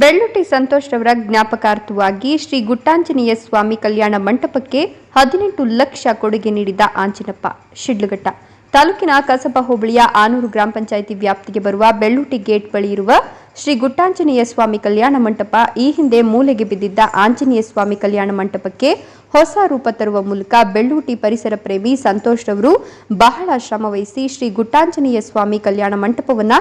ಬೆಳ್ಳುಟಿ ಸಂತೋಷ್ ರವರ ಜ್ಞಾಪಕಾರ್ಥವಾಗಿ ಶ್ರೀ ಗುಟ್ಟಾಂಜನೇಯ ಸ್ವಾಮಿ ಕಲ್ಯಾಣ ಮಂಟಪಕ್ಕೆ ಹದಿನೆಂಟು ಲಕ್ಷ ಕೊಡುಗೆ ನೀಡಿದ ಆಂಜಿನಪ್ಪ, ಶಿಡ್ಲಘಟ್ಟ. ತಾಲೂಕಿನ ಕಸಬಾ ಹೋಬಳಿಯ ಆನೂರು ಗ್ರಾಮ ಪಂಚಾಯಿತಿ ವ್ಯಾಪ್ತಿಗೆ ಬರುವ ಬೆಳ್ಳುಟಿ ಗೇಟ್ ಬಳಿ ಇರುವ ಶ್ರೀ ಗುಟ್ಟಾಂಜನೇಯ ಸ್ವಾಮಿ ಕಲ್ಯಾಣ ಮಂಟಪ, ಈ ಹಿಂದೆ ಮೂಲೆಗೆ ಬಿದ್ದಿದ್ದ ಆಂಜನೇಯ ಸ್ವಾಮಿ ಕಲ್ಯಾಣ ಮಂಟಪಕ್ಕೆ ಹೊಸ ರೂಪ ತರುವ ಮೂಲಕ ಬೆಳ್ಳೂಟಿ ಪರಿಸರ ಪ್ರೇಮಿ ಸಂತೋಷ್ ರವರು ಬಹಳ ಶ್ರಮವಹಿಸಿ ಶ್ರೀ ಗುಟ್ಟಾಂಜನೇಯ ಸ್ವಾಮಿ ಕಲ್ಯಾಣ ಮಂಟಪವನ್ನ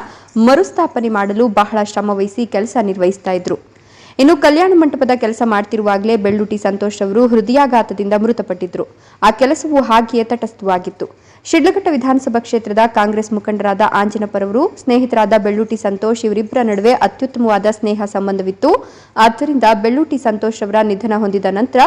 ಮರುಸ್ಥಾಪನೆ ಮಾಡಲು ಬಹಳ ಶ್ರಮವಹಿಸಿ ಕೆಲಸ ನಿರ್ವಹಿಸ್ತಾ ಇದ್ರು. ಇನ್ನು ಕಲ್ಯಾಣ ಮಂಟಪದ ಕೆಲಸ ಮಾಡ್ತಿರುವಾಗಲೇ ಬೆಳ್ಳೂಟಿ ಸಂತೋಷ್ ಅವರು ಹೃದಯಾಘಾತದಿಂದ ಮೃತಪಟ್ಟಿದ್ರು. ಆ ಕೆಲಸವು ಹಾಗೆಯೇ ತಟಸ್ಥವಾಗಿತ್ತು. ಶಿಡ್ಲಘಟ್ಟ ವಿಧಾನಸಭಾ ಕ್ಷೇತ್ರದ ಕಾಂಗ್ರೆಸ್ ಮುಖಂಡರಾದ ಆಂಜನಪ್ಪರವರು, ಸ್ನೇಹಿತರಾದ ಬೆಳ್ಳೂಟಿ ಸಂತೋಷ್ ಇವರಿಬ್ಬರ ನಡುವೆ ಅತ್ಯುತ್ತಮವಾದ ಸ್ನೇಹ ಸಂಬಂಧವಿತ್ತು. ಆದ್ದರಿಂದ ಬೆಳ್ಳೂಟಿ ಸಂತೋಷ್ ಅವರ ನಿಧನ ಹೊಂದಿದ ನಂತರ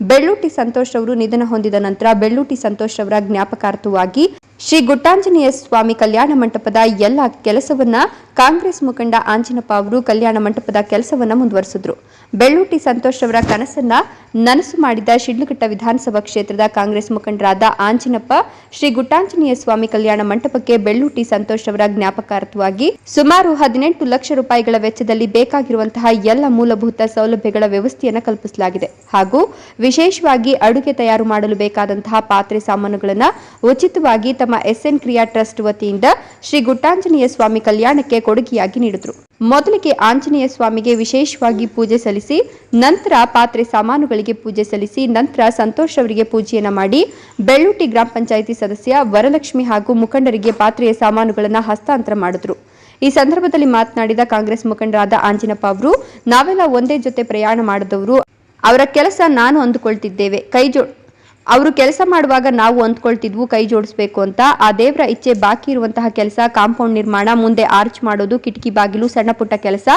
ಬೆಳ್ಳೂಟಿ ಸಂತೋಷ್ ಅವರು ನಿಧನ ಹೊಂದಿದ ನಂತರ ಬೆಳ್ಳೂಟಿ ಸಂತೋಷ್ ಅವರ ಜ್ಞಾಪಕಾರ್ಥವಾಗಿ ಶ್ರೀ ಗುಟ್ಟಾಂಜನೇಯ ಸ್ವಾಮಿ ಕಲ್ಯಾಣ ಮಂಟಪದ ಎಲ್ಲ ಕೆಲಸವನ್ನ ಕಾಂಗ್ರೆಸ್ ಮುಖಂಡ ಆಂಜನಪ್ಪ ಅವರು ಕಲ್ಯಾಣ ಮಂಟಪದ ಕೆಲಸವನ್ನ ಮುಂದುವರೆಸಿದ್ರು. ಬೆಳ್ಳೂಟಿ ಸಂತೋಷ್ ಅವರ ಕನಸನ್ನ ನನಸು ಮಾಡಿದ ಶಿಡ್ಲಘಟ್ಟ ವಿಧಾನಸಭಾ ಕ್ಷೇತ್ರದ ಕಾಂಗ್ರೆಸ್ ಮುಖಂಡರಾದ ಆಂಜಿನಪ್ಪ, ಶ್ರೀ ಗುಟ್ಟಾಂಜನೇಯ ಸ್ವಾಮಿ ಕಲ್ಯಾಣ ಮಂಟಪಕ್ಕೆ ಬೆಳ್ಳೂಟಿ ಸಂತೋಷ್ ಅವರ ಜ್ಞಾಪಕಾರ್ಥವಾಗಿ ಸುಮಾರು ಹದಿನೆಂಟು ಲಕ್ಷ ರೂಪಾಯಿಗಳ ವೆಚ್ಚದಲ್ಲಿ ಬೇಕಾಗಿರುವಂತಹ ಎಲ್ಲ ಮೂಲಭೂತ ಸೌಲಭ್ಯಗಳ ವ್ಯವಸ್ಥೆಯನ್ನು ಕಲ್ಪಿಸಲಾಗಿದೆ. ಹಾಗೂ ವಿಶೇಷವಾಗಿ ಅಡುಗೆ ತಯಾರು ಮಾಡಲು ಬೇಕಾದಂತಹ ಪಾತ್ರೆ ಸಾಮಾನುಗಳನ್ನು ಉಚಿತವಾಗಿ ತಮ್ಮ ಎಸ್ಎನ್ ಕ್ರಿಯಾ ಟ್ರಸ್ಟ್ ವತಿಯಿಂದ ಶ್ರೀ ಗುಟ್ಟಾಂಜನೇಯ ಸ್ವಾಮಿ ಕಲ್ಯಾಣಕ್ಕೆ ಕೊಡುಗೆಯಾಗಿ ನೀಡಿದರು. ಮೊದಲಿಗೆ ಆಂಜನೇಯ ಸ್ವಾಮಿಗೆ ವಿಶೇಷವಾಗಿ ಪೂಜೆ ಸಲ್ಲಿಸಿ, ನಂತರ ಪಾತ್ರೆ ಸಾಮಾನುಗಳಿಗೆ ಪೂಜೆ ಸಲ್ಲಿಸಿ, ನಂತರ ಸಂತೋಷ್ ಅವರಿಗೆ ಪೂಜೆಯನ್ನ ಮಾಡಿ ಬೆಳ್ಳೂಟಿ ಗ್ರಾಮ ಪಂಚಾಯಿತಿ ಸದಸ್ಯ ವರಲಕ್ಷ್ಮಿ ಹಾಗೂ ಮುಖಂಡರಿಗೆ ಪಾತ್ರೆಯ ಸಾಮಾನುಗಳನ್ನು ಹಸ್ತಾಂತರ ಮಾಡಿದ್ರು. ಈ ಸಂದರ್ಭದಲ್ಲಿ ಮಾತನಾಡಿದ ಕಾಂಗ್ರೆಸ್ ಮುಖಂಡರಾದ ಆಂಜಿನಪ್ಪ ಅವರು, ನಾವೆಲ್ಲ ಒಂದೇ ಜೊತೆ ಪ್ರಯಾಣ ಮಾಡಿದವರು, ಅವರ ಕೆಲಸ ನಾನು ಅಂದುಕೊಳ್ತಿದ್ದೇವೆ. ಕೈ ಜೋ ಅವರು ಕೆಲಸ ಮಾಡುವಾಗ ನಾವು ಅಂದ್ಕೊಳ್ತಿದ್ವು ಕೈ ಜೋಡಿಸ್ಬೇಕು ಅಂತ. ಆ ದೇವರ ಇಚ್ಛೆ ಬಾಕಿ ಇರುವಂತಹ ಕೆಲಸ, ಕಾಂಪೌಂಡ್ ನಿರ್ಮಾಣ, ಮುಂದೆ ಆರ್ಚ್ ಮಾಡೋದು, ಕಿಟಕಿ ಬಾಗಿಲು, ಸಣ್ಣ ಪುಟ್ಟ ಕೆಲಸ,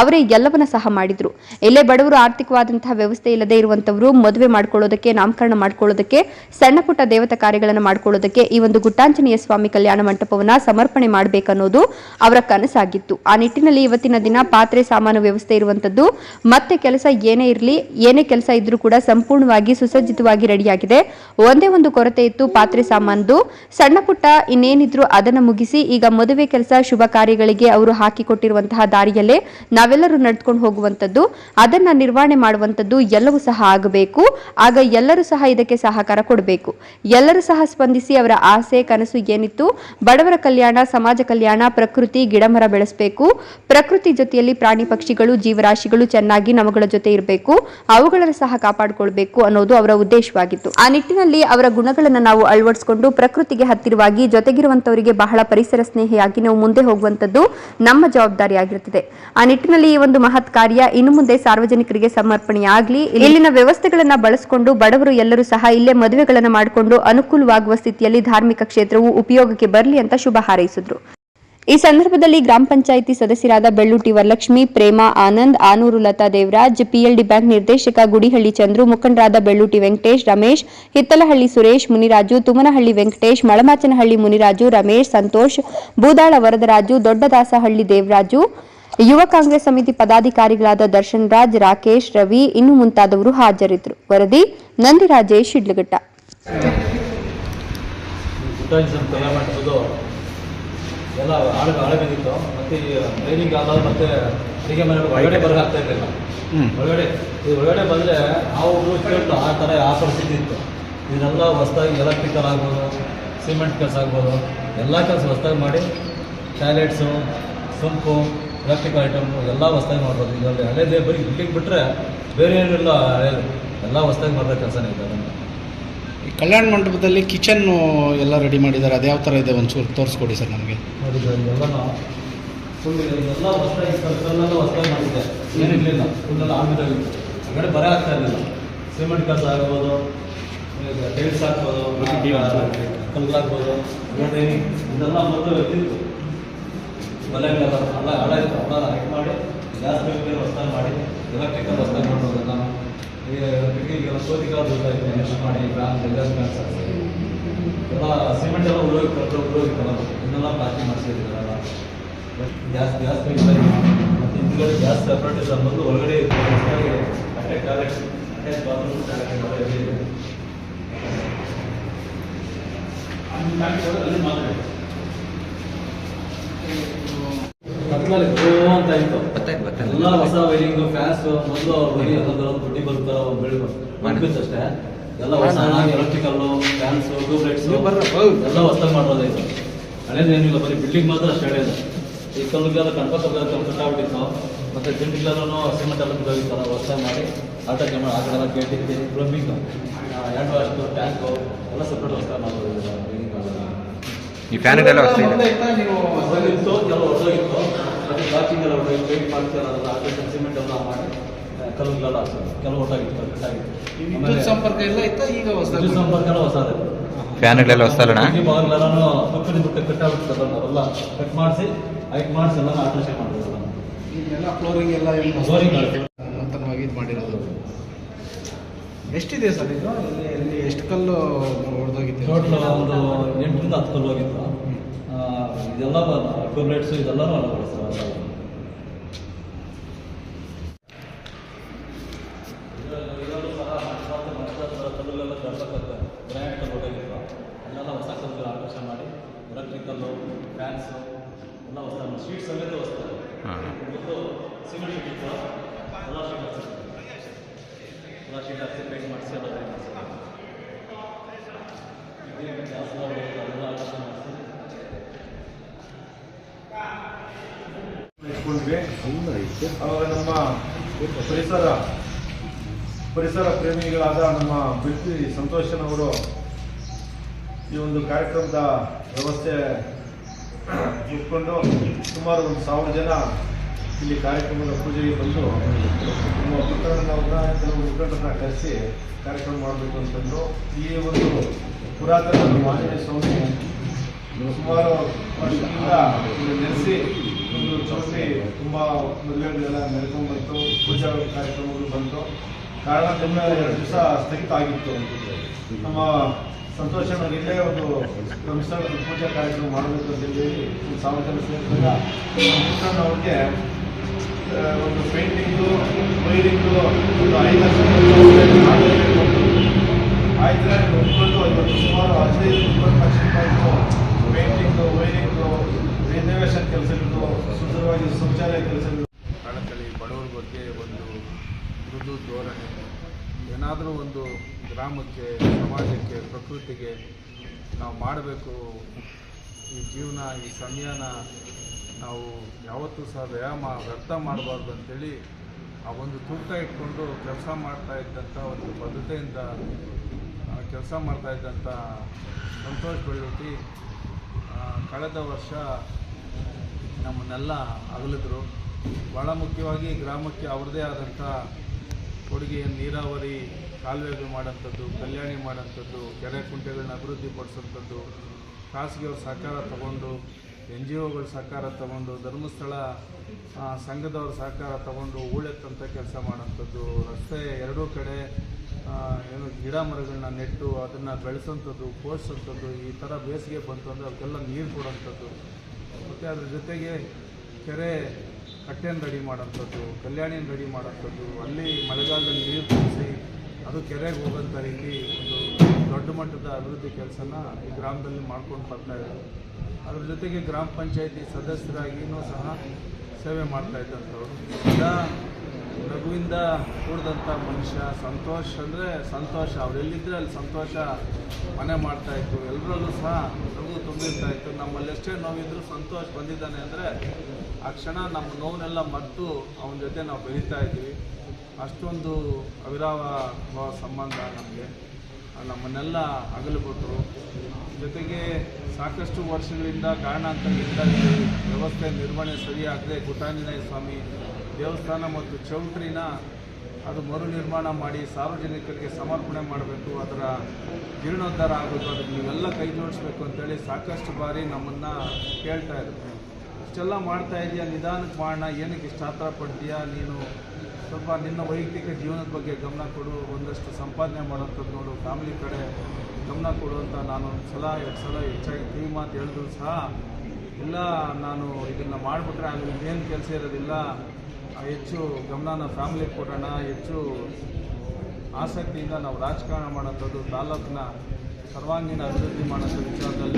ಅವರೇ ಎಲ್ಲವನ್ನ ಸಹ ಮಾಡಿದ್ರು. ಎಲ್ಲೇ ಬಡವರು ಆರ್ಥಿಕವಾದಂತಹ ವ್ಯವಸ್ಥೆ ಇಲ್ಲದೆ ಇರುವಂತವರು ಮದುವೆ ಮಾಡ್ಕೊಳ್ಳೋದಕ್ಕೆ, ನಾಮಕರಣ ಮಾಡ್ಕೊಳ್ಳೋದಕ್ಕೆ, ಸಣ್ಣ ಪುಟ್ಟ ದೇವತಾ ಕಾರ್ಯಗಳನ್ನು ಮಾಡ್ಕೊಳ್ಳೋದಕ್ಕೆ ಈ ಒಂದು ಗುಟ್ಟಾಂಜನೇಯ ಸ್ವಾಮಿ ಕಲ್ಯಾಣ ಮಂಟಪವನ್ನ ಸಮರ್ಪಣೆ ಮಾಡಬೇಕನ್ನೋದು ಅವರ ಕನಸಾಗಿತ್ತು. ಆ ನಿಟ್ಟಿನಲ್ಲಿ ಇವತ್ತಿನ ದಿನ ಪಾತ್ರೆ, ಸಾಮಾನು ವ್ಯವಸ್ಥೆ ಇರುವಂತದ್ದು ಮತ್ತೆ ಕೆಲಸ ಏನೇ ಇರಲಿ, ಏನೇ ಕೆಲಸ ಇದ್ರೂ ಕೂಡ ಸಂಪೂರ್ಣವಾಗಿ ಸುಸಜ್ಜಿತವಾಗಿ ರೆಡಿಯಾಗಿದೆ. ಒಂದೇ ಒಂದು ಕೊರತೆ ಇತ್ತು ಪಾತ್ರೆ ಸಾಮಾನ್ದು. ಸಣ್ಣ ಪುಟ್ಟ ಇನ್ನೇನಿದ್ರು ಅದನ್ನು ಮುಗಿಸಿ ಈಗ ಮದುವೆ ಕೆಲಸ, ಶುಭ ಕಾರ್ಯಗಳಿಗೆ ಅವರು ಹಾಕಿಕೊಟ್ಟಿರುವಂತಹ ದಾರಿಯಲ್ಲೇ ನಾವೆಲ್ಲರೂ ನಡೆದುಕೊಂಡು ಹೋಗುವಂಥದ್ದು. ಅದನ್ನ ನಿರ್ವಹಣೆ ಮಾಡುವಂಥದ್ದು ಎಲ್ಲವೂ ಸಹ ಆಗಬೇಕು. ಆಗ ಎಲ್ಲರೂ ಸಹ ಇದಕ್ಕೆ ಸಹಕಾರ ಕೊಡಬೇಕು. ಎಲ್ಲರೂ ಸಹ ಸ್ಪಂದಿಸಿ ಅವರ ಆಸೆ, ಕನಸು ಏನಿತ್ತು? ಬಡವರ ಕಲ್ಯಾಣ, ಸಮಾಜ ಕಲ್ಯಾಣ, ಪ್ರಕೃತಿ, ಗಿಡಮರ ಬೆಳೆಸಬೇಕು. ಪ್ರಕೃತಿ ಜೊತೆಯಲ್ಲಿ ಪ್ರಾಣಿ ಪಕ್ಷಿಗಳು, ಜೀವರಾಶಿಗಳು ಚೆನ್ನಾಗಿ ನಮಗಳ ಜೊತೆ ಇರಬೇಕು. ಅವುಗಳನ್ನು ಸಹ ಕಾಪಾಡಿಕೊಳ್ಬೇಕು ಅನ್ನೋದು ಅವರ ಉದ್ದೇಶವಾಗಿತ್ತು. ಆ ನಿಟ್ಟಿನಲ್ಲಿ ಅವರ ಗುಣಗಳನ್ನು ನಾವು ಅಳವಡಿಸಿಕೊಂಡು ಪ್ರಕೃತಿಗೆ ಹತ್ತಿರವಾಗಿ ಜೊತೆಗಿರುವಂತವರಿಗೆ ಬಹಳ ಪರಿಸರ ಸ್ನೇಹಿಯಾಗಿ ನಾವು ಮುಂದೆ ಹೋಗುವಂತದ್ದು ನಮ್ಮ ಜವಾಬ್ದಾರಿಯಾಗಿರುತ್ತದೆ. ಆ ನಿಟ್ಟಿನಲ್ಲಿ ಈ ಒಂದು ಮಹತ್ ಕಾರ್ಯ ಇನ್ನು ಮುಂದೆ ಸಾರ್ವಜನಿಕರಿಗೆ ಸಮರ್ಪಣೆಯಾಗಲಿ, ಇಲ್ಲಿನ ವ್ಯವಸ್ಥೆಗಳನ್ನ ಬಳಸಿಕೊಂಡು ಬಡವರು ಎಲ್ಲರೂ ಸಹ ಇಲ್ಲೇ ಮದುವೆಗಳನ್ನು ಮಾಡಿಕೊಂಡು ಅನುಕೂಲವಾಗುವ ಸ್ಥಿತಿಯಲ್ಲಿ ಧಾರ್ಮಿಕ ಕ್ಷೇತ್ರವು ಉಪಯೋಗಕ್ಕೆ ಬರಲಿ ಅಂತ ಶುಭ ಹಾರೈಸಿದ್ರು. ಈ ಸಂದರ್ಭದಲ್ಲಿ ಗ್ರಾಮ ಪಂಚಾಯಿತಿ ಸದಸ್ಯರಾದ ಬೆಳ್ಳುಟಿ ವರಲಕ್ಷ್ಮಿ, ಪ್ರೇಮ ಆನಂದ್, ಆನೂರು ಲತಾ ದೇವರಾಜ್, ಪಿಎಲ್ಡಿ ಬ್ಯಾಂಕ್ ನಿರ್ದೇಶಕ ಗುಡಿಹಳ್ಳಿ ಚಂದ್ರು, ಮುಖಂಡರಾದ ಬೆಳ್ಳುಟಿ ವೆಂಕಟೇಶ್, ರಮೇಶ್, ಹಿತ್ತಲಹಳ್ಳಿ ಸುರೇಶ್, ಮುನಿರಾಜು, ತುಮನಹಳ್ಳಿ ವೆಂಕಟೇಶ್, ಮಳಮಾಚನಹಳ್ಳಿ ಮುನಿರಾಜು, ರಮೇಶ್, ಸಂತೋಷ್ ಬೂದಾಳ ವರದರಾಜು, ದೊಡ್ಡದಾಸಹಳ್ಳಿ ದೇವರಾಜು, ಯುವ ಕಾಂಗ್ರೆಸ್ ಸಮಿತಿ ಪದಾಧಿಕಾರಿಗಳಾದ ದರ್ಶನ್ ರಾಜ್, ರಾಕೇಶ್, ರವಿ, ಇನ್ನು ಮುಂತಾದವರು ಹಾಜರಿದ್ದರು. ವರದಿ ನಂದಿರಾಜೇಶ್, ಶಿಡ್ಲಘಟ್ಟ. ಎಲ್ಲ ಆಳ ಮತ್ತೆ ಮತ್ತು ಟ್ರೈನಿಂಗ್ ಆದ ಮತ್ತು ಅಡುಗೆ ಮನೆ ಒಳಗಡೆ ಬರೋ ಆಗ್ತಾ ಇರಲಿಲ್ಲ. ಒಳಗಡೆ ಇದು ಒಳಗಡೆ ಬಂದರೆ ಆ ಊರು ಕೇಳ್ತು ಆ ಥರ ಆ ಪರಿಸ್ಥಿತಿ ಇತ್ತು. ಇದೆಲ್ಲ ಹೊಸ್ದಾಗಿ ಎಲೆಕ್ಟ್ರಿಕಲ್ ಆಗ್ಬೋದು ಸಿಮೆಂಟ್ ಕೆಲಸ ಆಗ್ಬೋದು. ಎಲ್ಲ ಕೆಲಸ ಹೊಸ್ದಾಗಿ ಮಾಡಿ ಟಾಯ್ಲೆಟ್ಸು ಸೊಂಪು ಎಲೆಕ್ಟ್ರಿಕಲ್ ಐಟಮ್ ಎಲ್ಲ ಹೊಸ್ದಾಗಿ ಮಾಡ್ಬೋದು. ಇದರಲ್ಲಿ ಹಳೇದೇ ಬರೀ ಬಿಲ್ಡಿಂಗ್ ಬಿಟ್ಟರೆ ಬೇರೆ ಏನಿಲ್ಲ ಹಳೇದು. ಎಲ್ಲ ಹೊಸ್ದಾಗಿ ಮಾಡಿದ ಕೆಲಸನೇ ಇದೆ ಅದನ್ನು. ಈ ಕಲ್ಯಾಣ ಮಂಟಪದಲ್ಲಿ ಕಿಚನ್ನು ಎಲ್ಲ ರೆಡಿ ಮಾಡಿದ್ದಾರೆ. ಅದು ಯಾವ ಥರ ಇದೆ ಒಂಚೂರು ತೋರಿಸ್ಕೊಡಿ ಸರ್ ನಮಗೆ. ಫುಲ್ ಎಲ್ಲ ಹೊಸದಾಗಿ ಕಲ್ಲೆಲ್ಲ ಹೊಸದಾಗಿ ಮಾಡಿದ್ದೆ. ಏನಿರಲಿಲ್ಲ ಫುಲ್ಲೆಲ್ಲ ಆಮಿದಾಗಿತ್ತು ಆ ಕಡೆ ಬರ ಆಗ್ತಾ ಇರಲಿಲ್ಲ. ಸಿಮೆಂಟ್ ಕೆಲಸ ಆಗ್ಬೋದು ಟೈಲ್ಸ್ ಹಾಕ್ಬೋದು ಕಲ್ಲು ಹಾಕ್ಬೋದು ಇದೆಲ್ಲ ಮೊದಲು ಇರ್ತಿತ್ತು. ಮನೆಗಳೆಲ್ಲ ಅಲ್ಲ ಹಣ ಇತ್ತು. ಹಣ ಹೈಕ್ ಮಾಡಿ ಗ್ಯಾಸ್ ಬೇರೆ ಹೊಸದಾಗಿ ಮಾಡಿ ಎಲೆಕ್ಟ್ರಿಕಲ್ ಹೊಸದಾಗಿ ಮಾಡ್ಬೋದು ನಾನು ಈಗ ಸೋತಿಗಾಲ ಬೇಕಾಗಿತ್ತು ಎಷ್ಟು ಮಾಡಿ ಗ್ರಾಮ ಎಲ್ಲ ಸಿಮೆಂಟ್ ಎಲ್ಲ ಉಳೋಗಿ ಕರೆಕ್ಟ್ ಉಳೋಗಿತ್ತಲ್ಲ ಇದನ್ನೆಲ್ಲ ಪ್ಲಾಸ್ಟಿಕ್ ಮಾಡಿಸಿದ್ರಲ್ಲ ಗ್ಯಾಸ್ ಗ್ಯಾಸ್ ಜಾಸ್ತಿ ಮತ್ತು ಹಿಂದ್ಗಡೆ ಗ್ಯಾಸ್ ಸಪ್ರೇಟ್ ಇದೆ ಬಂದು ಒಳಗಡೆ attack toilet attach bathroom toilet ಅಲ್ಲಿ ಇದೆ ಕತ್ಲಲ್ಲಿ ಗೋ ಅಂತ ಇತ್ತು. ಎಲ್ಲ ಹೊಸ ವೈರಿಂಗ್ ಫ್ಯಾನ್ಸ್ ಮೊದಲು ಬರೀ ಎಲ್ಲದರ ದುಡ್ಡಿ ಬರ್ತಾರ ಒಂದು ಬೆಳಿ ಬರ್ತಿತ್ತು ಅಷ್ಟೇ. ಎಲ್ಲ ಹೊಸ ಎಲೆಕ್ಟ್ರಿಕಲ್ ಫ್ಯಾನ್ಸ್ ಟ್ಯೂಬ್ ಲೈಟ್ಸು. ಎಲ್ಲ ಹೊಸ ಮಾಡೋದು ಇದು ಹಳೇದೇನಿಲ್ಲ ಬರೀ ಬಿಲ್ಡಿಂಗ್ ಮಾತ್ರ ಅಷ್ಟು ಹಳೇದು. ಈ ಕಲ್ಲಿಗೆಲ್ಲ ಕಣ್ಪ ಕಟ್ಟಾಗ್ಬಿಟ್ಟಿತ್ತು ಮತ್ತೆ ತಿಂಡಿಗೆಲ್ಲೂ ಸಿಮೆಂಟ್ ಎಲ್ಲ ಬಿದ್ದೋಗಿತ್ತಲ್ಲ ಹೊಸ ಮಾಡಿ ಆಟಕ್ಕೆ ಮಾಡಿ ಆ ಕಡೆ ಎಲ್ಲ ಪ್ಲಂಬಿಂಗ್ ಹ್ಯಾಂಡ್ ವಾಶ್ ಟ್ಯಾಂಕು ಎಲ್ಲ ಸಪ್ರೇಟ್ ಹೊಸ ಮಾಡೋದು. ಈ ಫ್ಯಾನ್ ಹೊಸ ಮೊದಲೇ ಇತ್ತಾ ನೀವು ಹೊರಗಿತ್ತು ಕೆಲವು ಹೊರಗಿತ್ತು ಅದು ಬಾಚಿಂಗ್ ಎಲ್ಲ ಪೇಂಟ್ ಮಾಡ್ತಿರಲ್ಲ ಹಾಕಿ ಸಿಮೆಂಟ್ ಕಲ್ಲುಗಳೆಲ್ಲ ಕೆಲವು ಒಟ್ಟಾಗಿತ್ತು ಈ ವಿದ್ಯುತ್ ಸಂಪರ್ಕ ಎಲ್ಲ ಇತ್ತು? ಈಗ ಹೊಸದಾಗಿ ವಿದ್ಯುತ್ ಸಂಪರ್ಕ ಎಲ್ಲ ಹೊಸದೇ ಫ್ಯಾನ್ಗಳೆಲ್ಲ ಹೊಸದಣ್ಣ ಬಾಗಿಲೆಲ್ಲನೂ ತುಕ್ಕಡಿ ಬಿಟ್ಟು ಕಟ್ಟಾಗ್ಬಿಡ್ತದೆ ಅವೆಲ್ಲ ಕಟ್ ಮಾಡಿಸಿ ಹೈಕ್ ಮಾಡಿಸಿ ಎಲ್ಲ ಆಲ್ಟ್ರೇಷನ್ ಮಾಡಿದ್ರು ಇದೆಲ್ಲ ಫ್ಲೋರಿಂಗ್ ಎಲ್ಲ ಫ್ಲೋರಿಂಗ್. ನೂತನವಾಗಿ ಇದು ಮಾಡಿರೋದು. ಎಷ್ಟಿದೆ ಸರ್ ಇದು? ಇಲ್ಲಿ ಇಲ್ಲಿ ಎಷ್ಟು ಕಲ್ಲು ಹೊಡೆದೋಗಿತ್ತು ಟೋಟಲ್ ಒಂದು ಎಂಟರಿಂದ ಹತ್ತು ಕಲ್ಲು ಹೋಗಿತ್ತು. ಇದೆಲ್ಲ ಟ್ಯೂಬ್ಲೈಟ್ಸು ಇದೆಲ್ಲನೂ ಅಲ್ಲ ಸರ್ ಇದರಲ್ಲೂ ಸಹ ಮತ್ತೆ ಮತ್ತೆ ಕಲ್ಲುಗಳೆಲ್ಲ ತರ್ಸಕ್ಕೆ ಗ್ರ್ಯಾಂಡ್ ಕಲ್ಲು ಹೊರಗಿತ್ತು ಅಲ್ಲೆಲ್ಲ ಹೊಸ ಕಲ್ಲು ಆಲ್ಟ್ರೇಷನ್ ಮಾಡಿ ಎಲೆಕ್ಟ್ರಿಕಲ್ಲು ಫ್ಯಾನ್ಸು ಎಲ್ಲ ಹೊಸ ಶೀಟ್ ಸಮೇತ ಹಾಂ ಮೊದಲು ಸಿಮೆಂಟ್ ಶೀಟ್ ಇತ್ತು ಎಲ್ಲ ಶೀಟ್ ಹಾಕ್ಸಿ ಎಲ್ಲ ಶೀಟ್ ಹಾಕ್ಸಿ ಪೇಂಟ್ ಮಾಡಿಸಿ ಎಲ್ಲ ಆಲ್ಟ್ರೇಷನ್ ಮಾಡಿಸಿ ಇಟ್ಕೊಂಡ್ವಿ ಅವಾಗ ನಮ್ಮ ಪರಿಸರ ಪರಿಸರ ಪ್ರೇಮಿಗಳಾದ ನಮ್ಮ ವ್ಯಕ್ತಿ ಸಂತೋಷನವರು ಈ ಒಂದು ಕಾರ್ಯಕ್ರಮದ ವ್ಯವಸ್ಥೆ ಇಟ್ಕೊಂಡು ಸುಮಾರು ಒಂದು ಸಾವಿರ ಜನ ಇಲ್ಲಿ ಕಾರ್ಯಕ್ರಮದ ಪೂಜೆಗೆ ಬಂದು ನಮ್ಮ ಪುತ್ರನವ್ರನ್ನ ಕೆಲವು ಮುಖಂಡರನ್ನ ಕರೆಸಿ ಕಾರ್ಯಕ್ರಮ ಮಾಡಬೇಕು ಅಂತಂದು ಈ ಒಂದು ಪುರಾತನ ನಮ್ಮ ಆಂಜನೇಯ ಸ್ವಾಮಿ ಸುಮಾರು ವರ್ಷದಿಂದ ಇಲ್ಲಿ ನೆಲೆಸಿ ಒಂದು ಚೌಟ್ರಿ ತುಂಬ ಮದುವೆಗಳೆಲ್ಲ ನೆಲೆಕೊಂಡು ಬಂತು ಪೂಜಾ ಕಾರ್ಯಕ್ರಮಗಳು ಬಂತು. ಕಾರಣ ತುಂಬ ಎರಡು ದಿವಸ ಸ್ಥಗಿತ ಆಗಿತ್ತು. ನಮ್ಮ ಸಂತೋಷನ ಇಲ್ಲೇ ಒಂದು ಸಂಸ್ಥಾನದ ಪೂಜಾ ಕಾರ್ಯಕ್ರಮ ಮಾಡಬೇಕು ಅಂತ ಹೇಳಿ ಒಂದು ಜನ ಸೇರಿದಾಗ ನಮ್ಮ ಅವ್ರಿಗೆ ಒಂದು ಪೇಂಟಿಂಗು, ವೈರಿಂಗು ಒಂದು ಐದು ಲಕ್ಷ ಆಯ್ತು, ಒಪ್ಕೊಂಡು ಇವತ್ತು ಸುಮಾರು ಹದಿನೈದು, ಇಪ್ಪತ್ತು ಲಕ್ಷ ರೂಪಾಯಿ ಪೇಂಟಿಂಗು, ವೈರಿಂಗು, ರಿನೋವೇಷನ್ ಕೆಲಸಗಳು, ಸುಂದರವಾಗಿ ಶೌಚಾಲಯ ಕೆಲಸಗಳು. ಕಳಕಳಿ ಬಡವರ ಬಗ್ಗೆ ಒಂದು ಮೃದು ಧೋರಣೆ. ಏನಾದರೂ ಒಂದು ಗ್ರಾಮಕ್ಕೆ, ಸಮಾಜಕ್ಕೆ, ಪ್ರಕೃತಿಗೆ ನಾವು ಮಾಡಬೇಕು. ಈ ಜೀವನ, ಈ ಸಮಯನ ನಾವು ಯಾವತ್ತೂ ಸಹ ವ್ಯಾಯಾಮ, ವ್ಯರ್ಥ ಮಾಡಬಾರ್ದು ಅಂತೇಳಿ ಆ ಒಂದು ತೂಕ ಇಟ್ಕೊಂಡು ಕೆಲಸ ಮಾಡ್ತಾ ಇದ್ದಂಥ ಒಂದು ಬದ್ಧತೆಯಿಂದ ಕೆಲಸ ಮಾಡ್ತಾ ಇದ್ದಂಥ ಸಂತೋಷ್ ಬೆಳ್ಳುಟ್ಟಿ ಕಳೆದ ವರ್ಷ ನಮ್ಮನ್ನೆಲ್ಲ ಅಗಲಿದ್ರು. ಭಾಳ ಮುಖ್ಯವಾಗಿ ಗ್ರಾಮಕ್ಕೆ ಅವ್ರದ್ದೇ ಆದಂಥ ಕೊಡುಗೆಯ ನೀರಾವರಿ ಕಾಲುವೆಗಳು ಮಾಡೋಂಥದ್ದು ಕಲ್ಯಾಣಿ ಮಾಡೋಂಥದ್ದು ಕೆರೆ ಕುಂಟೆಗಳನ್ನ ಅಭಿವೃದ್ಧಿಪಡಿಸೋಂಥದ್ದು ಖಾಸಗಿಯವ್ರ ಸಹಕಾರ ತಗೊಂಡು, ಎನ್ ಜಿ ಒಗಳ ಸಹಕಾರ ತಗೊಂಡು, ಧರ್ಮಸ್ಥಳ ಸಂಘದವ್ರ ಸಹಕಾರ ತಗೊಂಡು ಊಳೆತ್ತಂಥ ಕೆಲಸ ಮಾಡೋಂಥದ್ದು ರಸ್ತೆ ಎರಡೂ ಕಡೆ ಏನು ಗಿಡ ಮರಗಳನ್ನ ನೆಟ್ಟು ಅದನ್ನು ಬೆಳೆಸೋಂಥದ್ದು ಪೋಷಿಸೋಂಥದ್ದು ಈ ಥರ ಬೇಸಿಗೆ ಬಂತು ಅಂದರೆ ಅವಕ್ಕೆಲ್ಲ ನೀರು ಕೊಡೋಂಥದ್ದು ಮತ್ತು ಅದ್ರ ಜೊತೆಗೆ ಕೆರೆ ಕಟ್ಟೆಯನ್ನು ರೆಡಿ ಮಾಡೋಂಥದ್ದು ಕಲ್ಯಾಣಿನ ರೆಡಿ ಮಾಡೋಂಥದ್ದು ಅಲ್ಲಿ ಮಳೆಗಾಲದಲ್ಲಿ ನೀರು ತುಂಬಿಸಿ ಅದು ಕೆರೆಗೆ ಹೋಗೋಂಥ ರೀತಿ ಒಂದು ದೊಡ್ಡ ಮಟ್ಟದ ಅಭಿವೃದ್ಧಿ ಕೆಲಸನ ಈ ಗ್ರಾಮದಲ್ಲಿ ಮಾಡ್ಕೊಂಡು ಬರ್ತಾ ಇದ್ದಾರೆ. ಅದ್ರ ಜೊತೆಗೆ ಗ್ರಾಮ ಪಂಚಾಯತಿ ಸದಸ್ಯರಾಗಿಯೂ ಸಹ ಸೇವೆ ಮಾಡ್ತಾ ಇದ್ದಂಥವ್ರು. ಸದಾ ನಗುವಿಂದ ಕೂಡಿದಂಥ ಮನುಷ್ಯ ಸಂತೋಷ ಅಂದರೆ ಸಂತೋಷ. ಅವರೆಲ್ಲಿದ್ದರೆ ಅಲ್ಲಿ ಸಂತೋಷ ಮನೆ ಮಾಡ್ತಾ ಇತ್ತು. ಎಲ್ಲರಲ್ಲೂ ಸಹ ನಗು ತುಂಬಿರ್ತಾ ಇತ್ತು. ನಮ್ಮಲ್ಲಿ ಎಷ್ಟೇ ನೋವಿದ್ರು ಸಂತೋಷ ಬಂದಿದ್ದಾನೆ ಅಂದರೆ ಆ ಕ್ಷಣ ನಮ್ಮ ನೋವನ್ನೆಲ್ಲ ಮರೆತು ಅವನ ಜೊತೆ ನಾವು ಬೆಳೀತಾ ಇದ್ದೀವಿ ಅಷ್ಟೊಂದು ಅವಿರಾವ ಸಂಬಂಧ ನಮಗೆ. ನಮ್ಮನ್ನೆಲ್ಲ ಅಗಲಿಬಿಟ್ರು ಜೊತೆಗೆ ಸಾಕಷ್ಟು ವರ್ಷಗಳಿಂದ ಕಾರಣಾಂತರಗಳಿಂದ ವ್ಯವಸ್ಥೆ ನಿರ್ವಹಣೆ ಸರಿಯಾಗದೆ ಗುಟಾಂಜನೇಯ ಸ್ವಾಮಿ ದೇವಸ್ಥಾನ ಮತ್ತು ಚೌಟ್ರಿನ ಅದು ಮರು ನಿರ್ಮಾಣ ಮಾಡಿ ಸಾರ್ವಜನಿಕರಿಗೆ ಸಮರ್ಪಣೆ ಮಾಡಬೇಕು, ಅದರ ಜೀರ್ಣೋದ್ಧಾರ ಆಗಬೇಕು, ಅದಕ್ಕೆ ನೀವೆಲ್ಲ ಕೈ ಜೋಡಿಸ್ಬೇಕು ಅಂತೇಳಿ ಸಾಕಷ್ಟು ಬಾರಿ ನಮ್ಮನ್ನು ಕೇಳ್ತಾ ಇದ್ರು. ಇಷ್ಟೆಲ್ಲ ಮಾಡ್ತಾ ಇದೆಯಾ? ನಿಧಾನಕ್ಕೆ ಮಾಡೋಣ ಏನಕ್ಕೆ ಇಷ್ಟ ಆತರ ಪಡ್ತೀಯಾ ನೀನು ಸ್ವಲ್ಪ ನಿನ್ನ ವೈಯಕ್ತಿಕ ಜೀವನದ ಬಗ್ಗೆ ಗಮನ ಕೊಡು. ಒಂದಷ್ಟು ಸಂಪಾದನೆ ಮಾಡೋಂಥದ್ದು ನೋಡು. ಫ್ಯಾಮಿಲಿ ಕಡೆ ಗಮನ ಕೊಡು ಅಂತ ನಾನು ಒಂದು ಸಲ, ಎರಡು ಸಲ ಹೆಚ್ಚಾಗಿ ಕಿವಿ ಮಾತು ಹೇಳಿದ್ರು ಸಹ. ಇಲ್ಲ, ನಾನು ಇದನ್ನು ಮಾಡಿಬಿಟ್ರೆ ಅಲ್ಲಿ ಇನ್ನೇನು ಕೆಲಸ ಇರೋದಿಲ್ಲ. ಹೆಚ್ಚು ಗಮನನ ಫ್ಯಾಮಿಲಿಗೆ ಕೊಡೋಣ. ಹೆಚ್ಚು ಆಸಕ್ತಿಯಿಂದ ನಾವು ರಾಜಕಾರಣ ಮಾಡೋಂಥದ್ದು, ತಾಲೂಕಿನ ಸರ್ವಾಂಗೀಣ ಅಭಿವೃದ್ಧಿ ಮಾಡೋಂಥ ವಿಚಾರದಲ್ಲಿ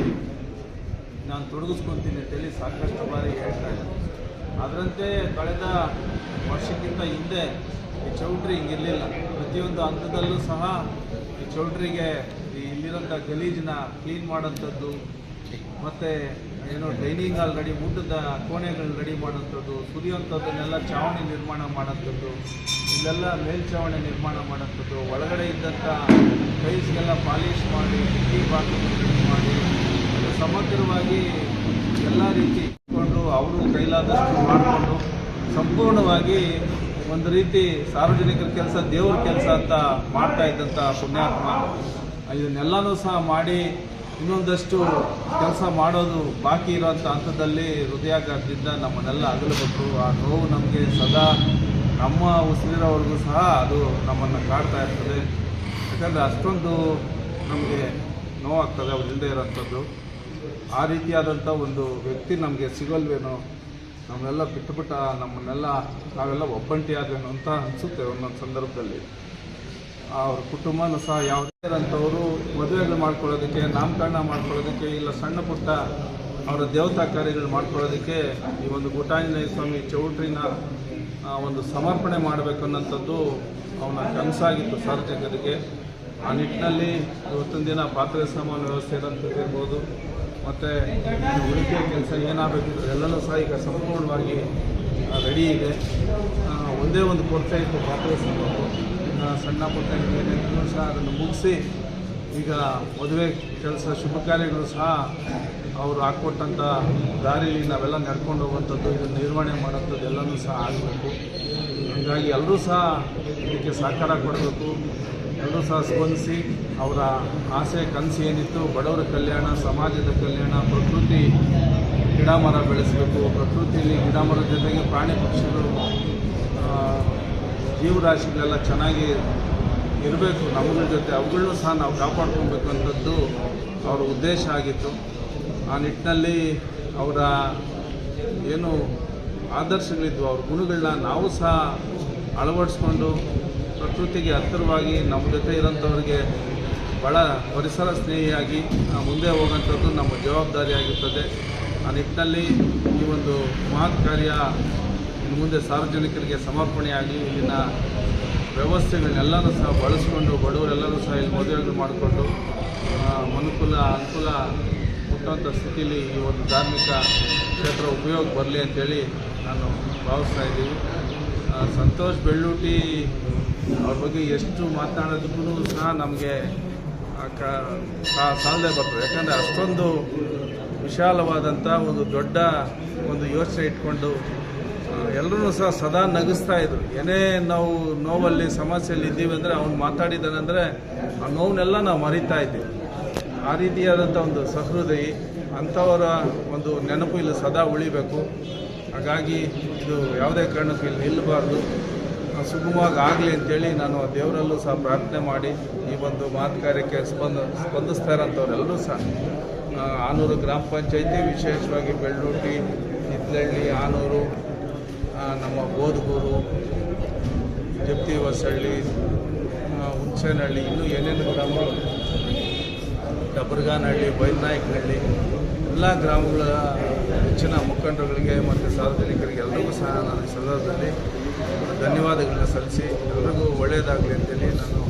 ನಾನು ತೊಡಗಿಸ್ಕೊತೀನಿ ಅಂತೇಳಿ ಸಾಕಷ್ಟು ಬಾರಿ ಹೇಳ್ತಾ ಇದ್ದೆ. ಅದರಂತೆ ಕಳೆದ ವರ್ಷಕ್ಕಿಂತ ಹಿಂದೆ ಈ ಚೌಟ್ರಿ ಹಿಂಗಿರಲಿಲ್ಲ. ಪ್ರತಿಯೊಂದು ಹಂತದಲ್ಲೂ ಸಹ ಈ ಚೌಟ್ರಿಗೆ ಈ ಇಲ್ಲಿರೋಂಥ ಗಲೀಜನ್ನ ಕ್ಲೀನ್ ಮಾಡೋಂಥದ್ದು ಮತ್ತು ಏನು ಡೈನಿಂಗ್ ಹಾಲ್ ರೆಡಿ, ಊಟದ ಕೋಣೆಗಳು ರೆಡಿ ಮಾಡೋಂಥದ್ದು ಸುರಿಯೋಂಥದ್ದನ್ನೆಲ್ಲ ಚಾವಣಿ ನಿರ್ಮಾಣ ಮಾಡೋಂಥದ್ದು ಇಲ್ಲೆಲ್ಲ ಮೇಲ್ಚಾವಣಿ ನಿರ್ಮಾಣ ಮಾಡೋಂಥದ್ದು ಒಳಗಡೆ ಇದ್ದಂಥ ಟೈಲ್ಸ್ಗೆಲ್ಲ ಪಾಲಿಷ್ ಮಾಡಿ, ಕಿಟಕಿ ಬಾತ್ರೂಮ್ ಮಾಡಿ ಸಮಗ್ರವಾಗಿ ಎಲ್ಲ ರೀತಿ ಇಟ್ಕೊಂಡು ಅವರು ಕೈಲಾದಷ್ಟು ಮಾಡಿಕೊಂಡು ಸಂಪೂರ್ಣವಾಗಿ ಒಂದು ರೀತಿ ಸಾರ್ವಜನಿಕರ ಕೆಲಸ, ದೇವರ ಕೆಲಸ ಅಂತ ಮಾಡ್ತಾ ಇದ್ದಂಥ ಪುಣ್ಯಾತ್ಮ. ಇದನ್ನೆಲ್ಲನೂ ಸಹ ಮಾಡಿ ಇನ್ನೊಂದಷ್ಟು ಕೆಲಸ ಮಾಡೋದು ಬಾಕಿ ಇರೋಂಥ ಹಂತದಲ್ಲಿ ಹೃದಯಾಘಾತದಿಂದ ನಮ್ಮನ್ನೆಲ್ಲ ಅಗಲಬೇಕು ಆ ನೋವು ನಮಗೆ ಸದಾ ನಮ್ಮ ಉಸಿರಿರೋವರೆಗೂ ಸಹ ಅದು ನಮ್ಮನ್ನು ಕಾಡ್ತಾ ಇರ್ತದೆ. ಯಾಕಂದರೆ ಅಷ್ಟೊಂದು ನಮಗೆ ನೋವಾಗ್ತದೆ, ಅವ್ರು ಇಲ್ಲದೆ ಇರೋಂಥದ್ದು. ಆ ರೀತಿಯಾದಂಥ ಒಂದು ವ್ಯಕ್ತಿ ನಮಗೆ ಸಿಗಲ್ವೇನೋ ನಮ್ಮನ್ನೆಲ್ಲ ಬಿಟ್ಟುಬಿಟ್ಟ ನಮ್ಮನ್ನೆಲ್ಲ ನಾವೆಲ್ಲ ಒಬ್ಬಂಟಿ ಆದ್ವೇನೋ ಅಂತ ಅನಿಸುತ್ತೆ ಒಂದೊಂದು ಸಂದರ್ಭದಲ್ಲಿ. ಅವ್ರ ಕುಟುಂಬನೂ ಸಹ ಯಾವುದೇ ಅಂಥವರು ಮದುವೆಗಳು ಮಾಡ್ಕೊಳ್ಳೋದಕ್ಕೆ, ನಾಮಕರಣ ಮಾಡ್ಕೊಳ್ಳೋದಕ್ಕೆ, ಇಲ್ಲ ಸಣ್ಣ ಪುಟ್ಟ ಅವರ ದೇವತಾ ಕಾರ್ಯಗಳು ಮಾಡ್ಕೊಳ್ಳೋದಕ್ಕೆ ಈ ಒಂದು ಗುಟಾಂಜನೇಯ ಸ್ವಾಮಿ ಚೌಟ್ರಿನ ಒಂದು ಸಮರ್ಪಣೆ ಮಾಡಬೇಕು ಅನ್ನೋಂಥದ್ದು ಅವನ ಕನಸಾಗಿತ್ತು ಸಾರ್ವಜನಿಕರಿಗೆ. ಆ ನಿಟ್ಟಿನಲ್ಲಿ ಇವತ್ತಿನ ದಿನ ಪಾತ್ರೆ ಸಾಮಾನು ವ್ಯವಸ್ಥೆ ಇರೋಂಥದ್ದು ಇರ್ಬೋದು. ಮತ್ತು ಉಳಿಕೆ ಕೆಲಸ ಏನಾಗಬೇಕು ಎಲ್ಲನೂ ಸಹ ಈಗ ಸಂಪೂರ್ಣವಾಗಿ ರೆಡಿ ಇದೆ. ಒಂದೇ ಒಂದು ಕೊರತೆ ಇತ್ತು ಇನ್ನು ಸಣ್ಣ ಪುಟ್ಟ ಏನೇನು ಸಹ ಅದನ್ನು ಮುಗಿಸಿ ಈಗ ಮದುವೆ ಕೆಲಸ, ಶುಭ ಕಾರ್ಯಗಳು ಸಹ ಅವರು ಹಾಕ್ಕೊಟ್ಟಂಥ ದಾರಿಲಿ ನಾವೆಲ್ಲ ನಡ್ಕೊಂಡು ಹೋಗುವಂಥದ್ದು ಇದನ್ನು ನಿರ್ವಹಣೆ ಮಾಡೋಂಥದ್ದು ಎಲ್ಲನೂ ಸಹ ಆಗಬೇಕು. ಹಾಗಾಗಿ ಎಲ್ಲರೂ ಸಹ ಇದಕ್ಕೆ ಸಹಕಾರ ಕೊಡಬೇಕು. ಎಲ್ಲರೂ ಸಹ ಸ್ಪಂದಿಸಿ ಅವರ ಆಸೆ ಕನಸು ಏನಿತ್ತು, ಬಡವರ ಕಲ್ಯಾಣ, ಸಮಾಜದ ಕಲ್ಯಾಣ, ಪ್ರಕೃತಿ ಗಿಡ ಮರ ಬೆಳೆಸಬೇಕು. ಪ್ರಕೃತಿಯಲ್ಲಿ ಗಿಡ ಮರದ ಜೊತೆಗೆ ಪ್ರಾಣಿ ಪಕ್ಷಿಗಳು ಜೀವರಾಶಿಗಳೆಲ್ಲ ಚೆನ್ನಾಗಿ ಇರಬೇಕು. ನಮ್ಮಗಳ ಜೊತೆ ಅವುಗಳನ್ನೂ ಸಹ ನಾವು ಕಾಪಾಡ್ಕೊಬೇಕಂಥದ್ದು ಅವರ ಉದ್ದೇಶ ಆಗಿತ್ತು. ಆ ನಿಟ್ಟಿನಲ್ಲಿ ಅವರ ಏನು ಆದರ್ಶಗಳಿದ್ವು, ಅವ್ರ ಗುಣಗಳನ್ನ ನಾವು ಸಹ ಅಳವಡಿಸ್ಕೊಂಡು ಪ್ರಕೃತಿಗೆ ಹತ್ತಿರವಾಗಿ ನಮ್ಮ ಜೊತೆ ಇರೋಂಥವ್ರಿಗೆ ಬಹಳ ಪರಿಸರ ಸ್ನೇಹಿಯಾಗಿ ಮುಂದೆ ಹೋಗೋಂಥದ್ದು ನಮ್ಮ ಜವಾಬ್ದಾರಿಯಾಗಿರ್ತದೆ ಆ ನಿಟ್ಟಿನಲ್ಲಿ ಈ ಒಂದು ಮಹತ್ ಕಾರ್ಯ ಇನ್ನು ಮುಂದೆ ಸಾರ್ವಜನಿಕರಿಗೆ ಸಮರ್ಪಣೆಯಾಗಿ ಇಲ್ಲಿನ ವ್ಯವಸ್ಥೆಗಳನ್ನೆಲ್ಲರೂ ಸಹ ಬಳಸಿಕೊಂಡು ಬಡವರೆಲ್ಲರೂ ಸಹ ಇಲ್ಲಿ ಮದುವೆಗಳು ಮಾಡಿಕೊಂಡು ಅನುಕೂಲ ಅನುಕೂಲ ಮುಟ್ಟುವಂಥ ಸ್ಥಿತಿಯಲ್ಲಿ ಈ ಒಂದು ಧಾರ್ಮಿಕ ಕ್ಷೇತ್ರ ಉಪಯೋಗ ಬರಲಿ ಅಂತೇಳಿ ನಾನು ಭಾವಿಸ್ತಾ ಇದ್ದೀವಿ. ಸಂತೋಷ್ ಬೆಳ್ಳೂಟಿ ಅವ್ರ ಬಗ್ಗೆ ಎಷ್ಟು ಮಾತನಾಡೋದಕ್ಕೂ ಸಹ ನಮಗೆ ಸಾಲದೇ ಬರ್ತದೆ. ಯಾಕಂದರೆ ಅಷ್ಟೊಂದು ವಿಶಾಲವಾದಂಥ ಒಂದು ದೊಡ್ಡ ಒಂದು ಯೋಚನೆ ಇಟ್ಕೊಂಡು ಎಲ್ಲರೂ ಸಹ ಸದಾ ನಗಿಸ್ತಾ ಇದ್ರು. ಏನೇ ನಾವು ನೋವಲ್ಲಿ, ಸಮಸ್ಯೆಯಲ್ಲಿ ಇದ್ದೀವಿ ಅಂದರೆ ಅವ್ನು ಮಾತಾಡಿದ್ದಾನೆಂದರೆ ಆ ನೋವನ್ನೆಲ್ಲ ನಾವು ಮರಿತಾ ಇದ್ದೀವಿ. ಆ ರೀತಿಯಾದಂಥ ಒಂದು ಸಹೃದಯಿ, ಅಂಥವರ ಒಂದು ನೆನಪು ಇಲ್ಲಿ ಸದಾ ಉಳಿಬೇಕು. ಹಾಗಾಗಿ ಇದು ಯಾವುದೇ ಕಾರಣಕ್ಕೂ ಇಲ್ಲಿ ನಿಲ್ಲಬಾರ್ದು. ಸುಗಮವಾಗಿ ಆಗಲಿ ಅಂತೇಳಿ ನಾನು ದೇವರಲ್ಲೂ ಸಹ ಪ್ರಾರ್ಥನೆ ಮಾಡಿ ಈ ಒಂದು ಮಾತು ಕಾರ್ಯಕ್ಕೆ ಸ್ಪಂದ, ಸ್ಪಂದಿಸ್ತಾ ಇರೋಂಥವ್ರೆಲ್ಲರೂ ಸಹ ಆನೂರು ಗ್ರಾಮ ಪಂಚಾಯಿತಿ, ವಿಶೇಷವಾಗಿ ಬೆಳ್ಳೂಟಿ ಇದ್ಲಹಳ್ಳಿ ಆನೂರು ನಮ್ಮ ಬೋಧಗೂರು ಜಪ್ತಿ ಹೊಸಳ್ಳಿ ಹುಣಸೇನಹಳ್ಳಿ ಇನ್ನೂ ಏನೇನು ಗ್ರಾಮಗಳು, ಡಬರ್ಗಾನಹಳ್ಳಿ, ಬೈನಾಯಕನಹಳ್ಳಿ, ಎಲ್ಲ ಗ್ರಾಮಗಳ ಹೆಚ್ಚಿನ ಮುಖಂಡರುಗಳಿಗೆ ಮತ್ತು ಸಾರ್ವಜನಿಕರಿಗೆ ಎಲ್ಲರಿಗೂ ಸಹ ನಾನು ಸಂದರ್ಭದಲ್ಲಿ ಧನ್ಯವಾದಗಳನ್ನ ಸಲ್ಲಿಸಿ ಎಲ್ಲರಿಗೂ ಒಳ್ಳೆಯದಾಗಲಿ ಅಂತೇಳಿ ನಾನು